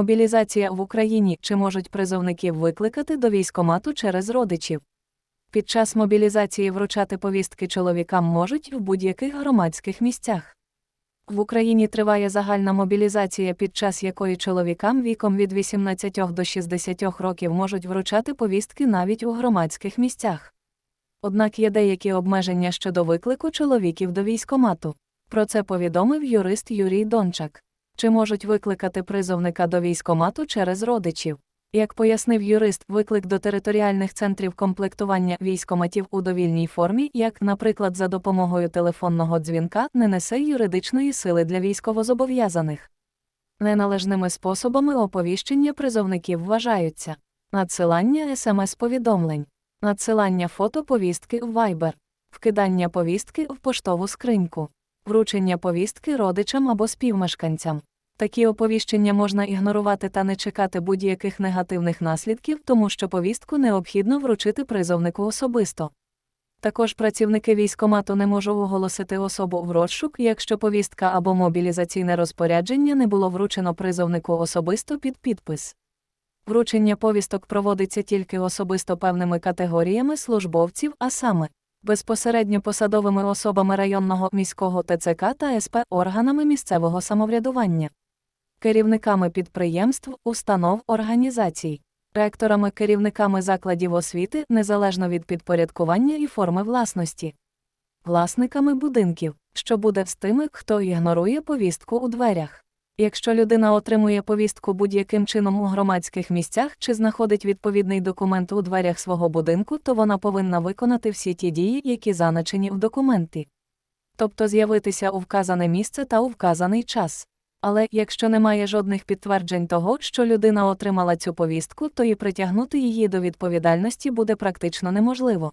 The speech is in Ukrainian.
Мобілізація в Україні чи можуть призовників викликати до військомату через родичів. Під час мобілізації вручати повістки чоловікам можуть в будь-яких громадських місцях. В Україні триває загальна мобілізація, під час якої чоловікам віком від 18 до 60 років можуть вручати повістки навіть у громадських місцях. Однак є деякі обмеження щодо виклику чоловіків до військомату. Про це повідомив юрист Юрій Дончак. Чи можуть викликати призовника до військомату через родичів? Як пояснив юрист, виклик до територіальних центрів комплектування військоматів у довільній формі, як, наприклад, за допомогою телефонного дзвінка, не несе юридичної сили для військовозобов'язаних. Неналежними способами оповіщення призовників вважаються надсилання смс-повідомлень, надсилання фото повістки в Viber, вкидання повістки в поштову скриньку, вручення повістки родичам або співмешканцям. Такі оповіщення можна ігнорувати та не чекати будь-яких негативних наслідків, тому що повістку необхідно вручити призовнику особисто. Також працівники військомату не можуть оголосити особу в розшук, якщо повістка або мобілізаційне розпорядження не було вручено призовнику особисто під підпис. Вручення повісток проводиться тільки особисто певними категоріями службовців, а саме безпосередньо посадовими особами районного міського ТЦК та СП органами місцевого самоврядування керівниками підприємств, установ, організацій, ректорами, керівниками закладів освіти незалежно від підпорядкування і форми власності, власниками будинків, що буде з тими, хто ігнорує повістку у дверях. Якщо людина отримує повістку будь-яким чином у громадських місцях чи знаходить відповідний документ у дверях свого будинку, то вона повинна виконати всі ті дії, які заначені в документі. Тобто з'явитися у вказане місце та у вказаний час. Але якщо немає жодних підтверджень того, що людина отримала цю повістку, то і притягнути її до відповідальності буде практично неможливо.